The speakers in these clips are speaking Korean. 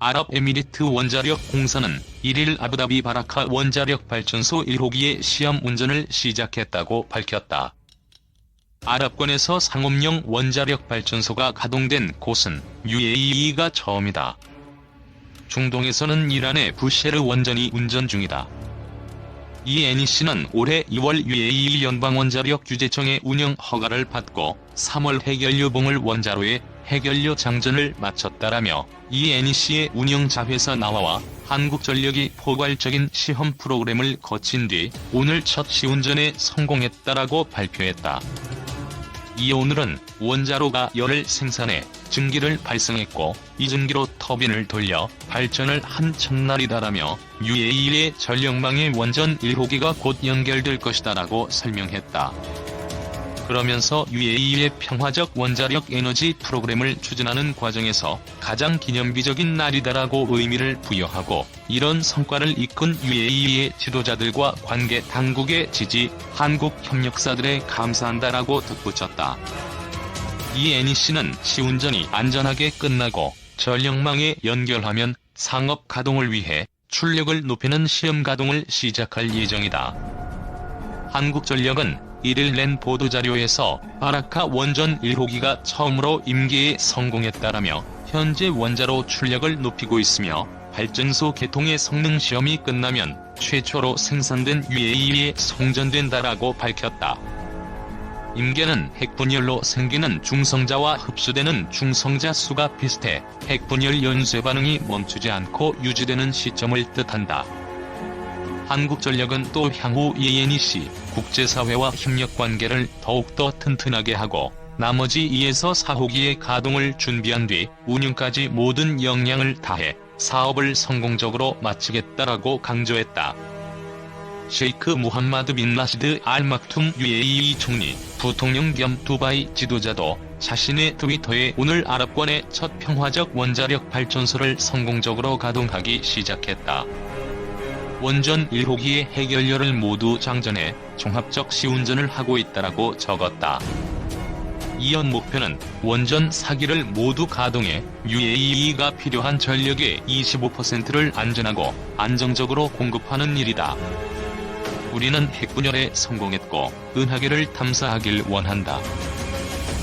아랍에미리트 원자력 공사는 1일 아부다비 바라카 원자력 발전소 1호기의 시험 운전을 시작했다고 밝혔다. 아랍권에서 상업용 원자력 발전소가 가동된 곳은 UAE가 처음이다. 중동에서는 이란의 부셰르 원전이 운전 중이다. 이 NEC는 올해 2월 UAE 연방원자력 규제청의 운영 허가를 받고 3월 해결 유봉을 원자로에 해결료 장전을 마쳤다라며 이 NEC의 운영자 회사 나와와 한국전력이 포괄적인 시험 프로그램을 거친 뒤 오늘 첫 시운전에 성공했다라고 발표했다. 이 오늘은 원자로가 열을 생산해 증기를 발생했고 이 증기로 터빈을 돌려 발전을 한 첫날이다라며 UAE의 전력망의 원전 1호기가 곧 연결될 것이다라고 설명했다. 그러면서 UAE의 평화적 원자력 에너지 프로그램을 추진하는 과정에서 가장 기념비적인 날이다라고 의미를 부여하고 이런 성과를 이끈 UAE의 지도자들과 관계 당국의 지지, 한국 협력사들에 감사한다라고 덧붙였다. 이 NEC는 시운전이 안전하게 끝나고 전력망에 연결하면 상업 가동을 위해 출력을 높이는 시험 가동을 시작할 예정이다. 한국전력은 1일 낸 보도자료에서 바라카 원전 1호기가 처음으로 임기에 성공했다라며 현재 원자로 출력을 높이고 있으며 발전소 개통의 성능 시험이 끝나면 최초로 생산된 UAE에 송전된다라고 밝혔다. 임계는 핵분열로 생기는 중성자와 흡수되는 중성자 수가 비슷해 핵분열 연쇄 반응이 멈추지 않고 유지되는 시점을 뜻한다. 한국전력은 또 향후 ENEC 국제사회와 협력관계를 더욱더 튼튼하게 하고 나머지 2에서 4호기의 가동을 준비한 뒤 운영까지 모든 역량을 다해 사업을 성공적으로 마치겠다라고 강조했다. 셰이크 무함마드 빈 라시드 알 막툼 UAE 총리, 부통령 겸 두바이 지도자도 자신의 트위터에 오늘 아랍권의 첫 평화적 원자력 발전소를 성공적으로 가동하기 시작했다. 원전 1호기의 해결료를 모두 장전해 종합적 시운전을 하고 있다라고 적었다. 이연 목표는 원전 4기를 모두 가동해 UAE가 필요한 전력의 25%를 안전하고 안정적으로 공급하는 일이다. 우리는 핵분열에 성공했고 은하계를 탐사하길 원한다.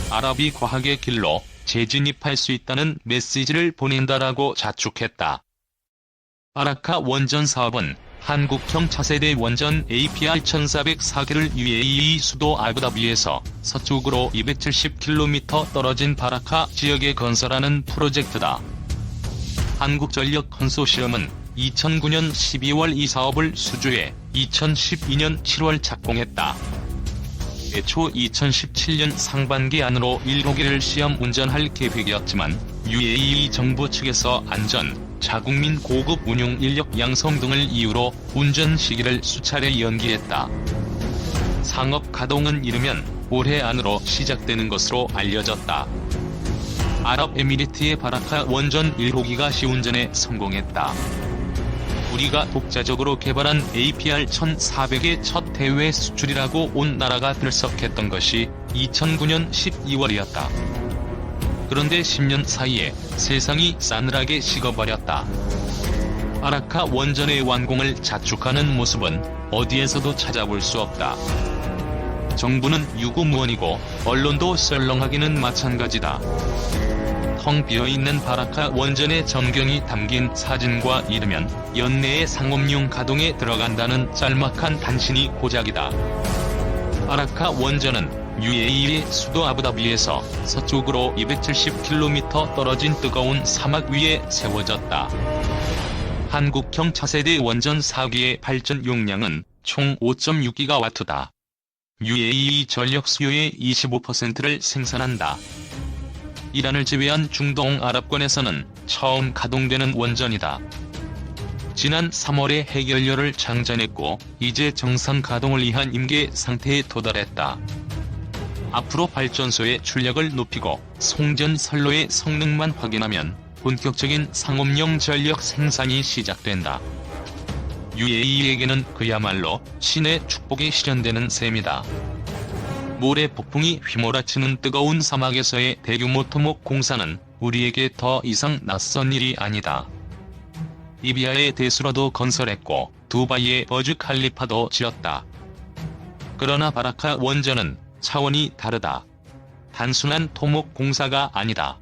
아랍이 과학의 길로 재진입할 수 있다는 메시지를 보낸다라고 자축했다. 바라카 원전 사업은 한국형 차세대 원전 APR 1404개를 UAE 수도 아부다비에서 서쪽으로 270km 떨어진 바라카 지역에 건설하는 프로젝트다. 한국전력 컨소시엄은 2009년 12월 이 사업을 수주해 2012년 7월 착공했다. 애초 2017년 상반기 안으로 1호기를 시험 운전할 계획이었지만 UAE 정부 측에서 안전, 자국민 고급 운용 인력 양성 등을 이유로 운전 시기를 수차례 연기했다. 상업 가동은 이르면 올해 안으로 시작되는 것으로 알려졌다. 아랍에미리트의 바라카 원전 1호기가 시운전에 성공했다. 우리가 독자적으로 개발한 APR 1400의 첫 해외 수출이라고 온 나라가 들썩했던 것이 2009년 12월이었다. 그런데 10년 사이에 세상이 싸늘하게 식어버렸다. 아라카 원전의 완공을 자축하는 모습은 어디에서도 찾아볼 수 없다. 정부는 유구무원이고 언론도 썰렁하기는 마찬가지다. 텅 비어있는 바라카 원전의 전경이 담긴 사진과 이르면 연내에 상업용 가동에 들어간다는 짤막한 단신이 고작이다. 바라카 원전은 UAE의 수도 아부다비에서 서쪽으로 270km 떨어진 뜨거운 사막 위에 세워졌다. 한국형 차세대 원전 4기의 발전 용량은 총 5.6기가와트다. UAE 전력 수요의 25%를 생산한다. 이란을 제외한 중동 아랍권에서는 처음 가동되는 원전이다. 지난 3월에 해결료를 장전했고 이제 정상 가동을 위한 임계 상태에 도달했다. 앞으로 발전소의 출력을 높이고 송전 선로의 성능만 확인하면 본격적인 상업용 전력 생산이 시작된다. UAE에게는 그야말로 신의 축복이 실현되는 셈이다. 모래 폭풍이 휘몰아치는 뜨거운 사막에서의 대규모 토목 공사는 우리에게 더 이상 낯선 일이 아니다. 이비아의 대수로도 건설했고 두바이의 버즈 칼리파도 지었다. 그러나 바라카 원전은 차원이 다르다. 단순한 토목 공사가 아니다.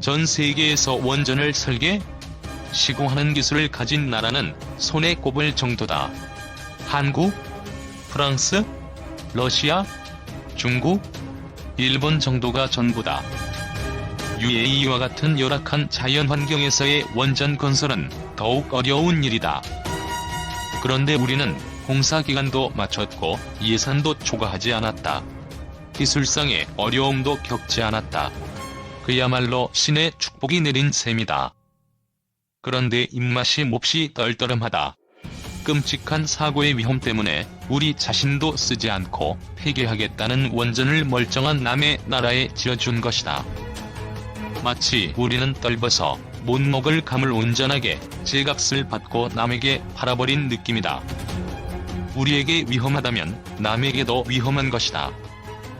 전 세계에서 원전을 설계, 시공하는 기술을 가진 나라는 손에 꼽을 정도다. 한국, 프랑스, 러시아, 중국, 일본 정도가 전부다. UAE와 같은 열악한 자연 환경에서의 원전 건설은 더욱 어려운 일이다. 그런데 우리는 공사 기간도 맞췄고 예산도 초과하지 않았다. 기술상의 어려움도 겪지 않았다. 그야말로 신의 축복이 내린 셈이다. 그런데 입맛이 몹시 떨떠름하다. 끔찍한 사고의 위험 때문에 우리 자신도 쓰지 않고 폐기하겠다는 원전을 멀쩡한 남의 나라에 지어준 것이다. 마치 우리는 떨버서 못 먹을 감을 온전하게 제값을 받고 남에게 팔아버린 느낌이다. 우리에게 위험하다면 남에게도 위험한 것이다.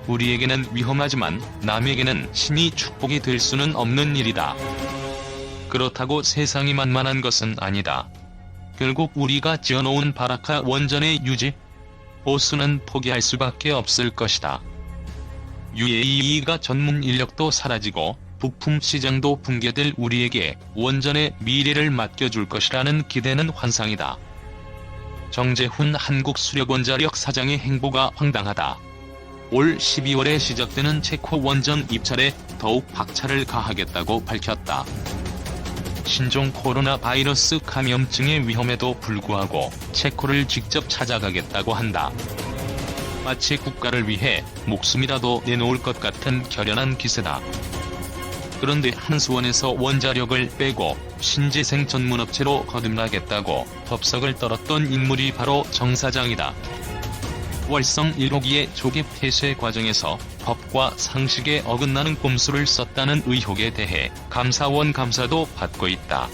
우리에게는 위험하지만 남에게는 신이 축복이 될 수는 없는 일이다. 그렇다고 세상이 만만한 것은 아니다. 결국 우리가 지어놓은 바라카 원전의 유지, 보수는 포기할 수밖에 없을 것이다. UAE가 전문 인력도 사라지고 부품 시장도 붕괴될 우리에게 원전의 미래를 맡겨줄 것이라는 기대는 환상이다. 정재훈 한국수력원자력 사장의 행보가 황당하다. 올 12월에 시작되는 체코 원전 입찰에 더욱 박차를 가하겠다고 밝혔다. 신종 코로나 바이러스 감염증의 위험에도 불구하고 체코를 직접 찾아가겠다고 한다. 마치 국가를 위해 목숨이라도 내놓을 것 같은 결연한 기세다. 그런데 한수원에서 원자력을 빼고 신재생 전문업체로 거듭나겠다고 덥석을 떨었던 인물이 바로 정 사장이다. 월성 1호기의 조개 폐쇄 과정에서 법과 상식에 어긋나는 꼼수를 썼다는 의혹에 대해 감사원 감사도 받고 있다.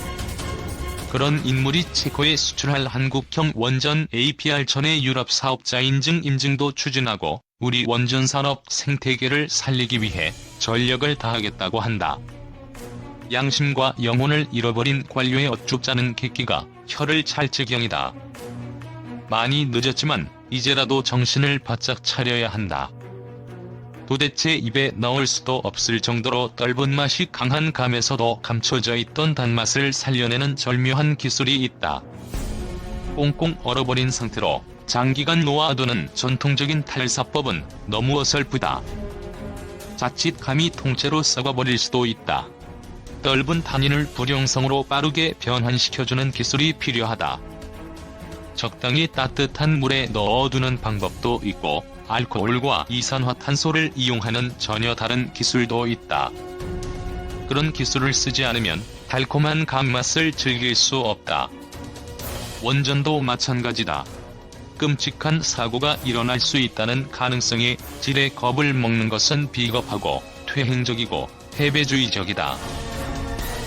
그런 인물이 체코에 수출할 한국형 원전 APR천의 유럽 사업자 인증 임증도 추진하고 우리 원전 산업 생태계를 살리기 위해 전력을 다하겠다고 한다. 양심과 영혼을 잃어버린 관료의 짜는 객기가 혀를 찰 지경이다. 많이 늦었지만 이제라도 정신을 바짝 차려야 한다. 도대체 입에 넣을 수도 없을 정도로 떫은 맛이 강한 감에서도 감춰져 있던 단맛을 살려내는 절묘한 기술이 있다. 꽁꽁 얼어버린 상태로 장기간 놓아두는 전통적인 탈사법은 너무 어설프다. 자칫 감이 통째로 썩어버릴 수도 있다. 떫은 단인을 불용성으로 빠르게 변환시켜주는 기술이 필요하다. 적당히 따뜻한 물에 넣어두는 방법도 있고 알코올과 이산화탄소를 이용하는 전혀 다른 기술도 있다. 그런 기술을 쓰지 않으면 달콤한 감맛을 즐길 수 없다. 원전도 마찬가지다. 끔찍한 사고가 일어날 수 있다는 가능성에 질의 겁을 먹는 것은 비겁하고 퇴행적이고 패배주의적이다.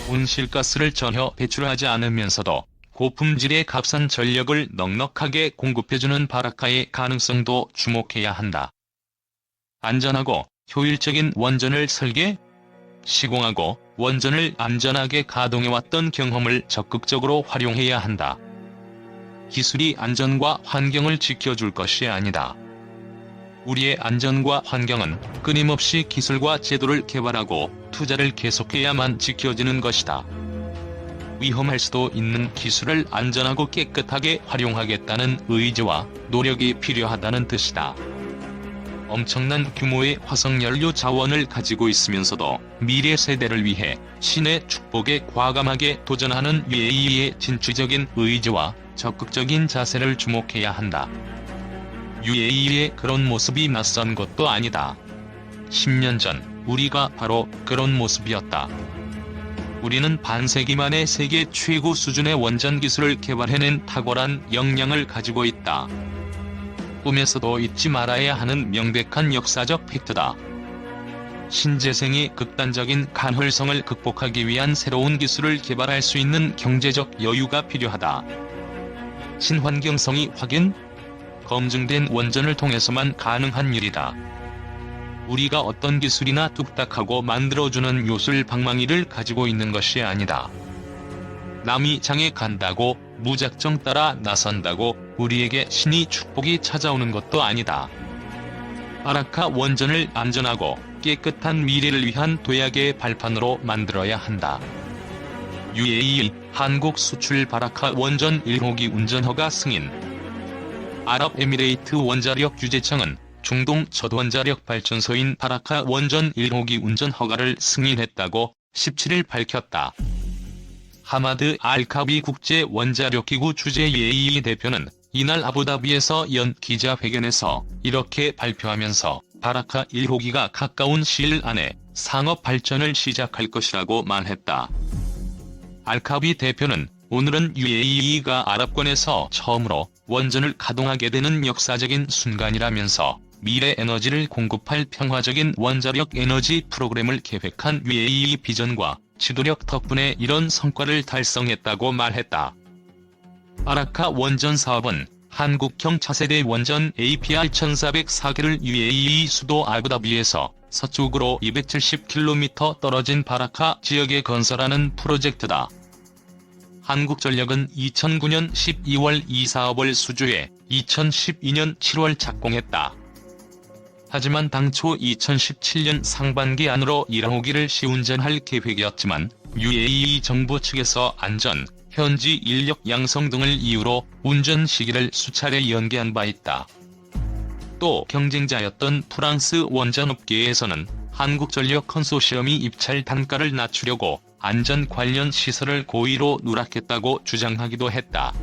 온실가스를 전혀 배출하지 않으면서도 고품질의 값싼 전력을 넉넉하게 공급해주는 바라카의 가능성도 주목해야 한다. 안전하고 효율적인 원전을 설계, 시공하고 원전을 안전하게 가동해왔던 경험을 적극적으로 활용해야 한다. 기술이 안전과 환경을 지켜줄 것이 아니다. 우리의 안전과 환경은 끊임없이 기술과 제도를 개발하고 투자를 계속해야만 지켜지는 것이다. 위험할 수도 있는 기술을 안전하고 깨끗하게 활용하겠다는 의지와 노력이 필요하다는 뜻이다. 엄청난 규모의 화석연료 자원을 가지고 있으면서도 미래 세대를 위해 신의 축복에 과감하게 도전하는 UAE의 진취적인 의지와 적극적인 자세를 주목해야 한다. UAE의 그런 모습이 낯선 것도 아니다. 10년 전 우리가 바로 그런 모습이었다. 우리는 반세기 만에 세계 최고 수준의 원전 기술을 개발해낸 탁월한 역량을 가지고 있다. 꿈에서도 잊지 말아야 하는 명백한 역사적 팩트다. 신재생의 극단적인 간헐성을 극복하기 위한 새로운 기술을 개발할 수 있는 경제적 여유가 필요하다. 신환경성이 확인, 검증된 원전을 통해서만 가능한 일이다. 우리가 어떤 기술이나 뚝딱하고 만들어주는 요술 방망이를 가지고 있는 것이 아니다. 남이 장에 간다고 무작정 따라 나선다고 우리에게 신이 축복이 찾아오는 것도 아니다. 아라카 원전을 안전하고 깨끗한 미래를 위한 도약의 발판으로 만들어야 한다. UAE 한국 수출 바라카 원전 1호기 운전 허가 승인 아랍에미레이트 원자력 규제청은 중동 첫 원자력 발전소인 바라카 원전 1호기 운전 허가를 승인했다고 17일 밝혔다. 하마드 알카비 국제 원자력 기구 주재 예이 대표는 이날 아부다비에서 연 기자회견에서 이렇게 발표하면서 바라카 1호기가 가까운 시일 안에 상업 발전을 시작할 것이라고 말했다. 알카비 대표는 오늘은 UAE가 아랍권에서 처음으로 원전을 가동하게 되는 역사적인 순간이라면서 미래 에너지를 공급할 평화적인 원자력 에너지 프로그램을 계획한 UAE 비전과 지도력 덕분에 이런 성과를 달성했다고 말했다. 아라카 원전 사업은 한국형 차세대 원전 APR 1404개를 UAE 수도 아부다비에서 서쪽으로 270km 떨어진 바라카 지역에 건설하는 프로젝트다. 한국전력은 2009년 12월 이 사업을 수주해 2012년 7월 착공했다. 하지만 당초 2017년 상반기 안으로 1호기를 시운전할 계획이었지만 UAE 정부 측에서 안전, 현지 인력 양성 등을 이유로 운전 시기를 수차례 연기한 바 있다. 또 경쟁자였던 프랑스 원전업계에서는 한국전력 컨소시엄이 입찰 단가를 낮추려고 안전 관련 시설을 고의로 누락했다고 주장하기도 했다.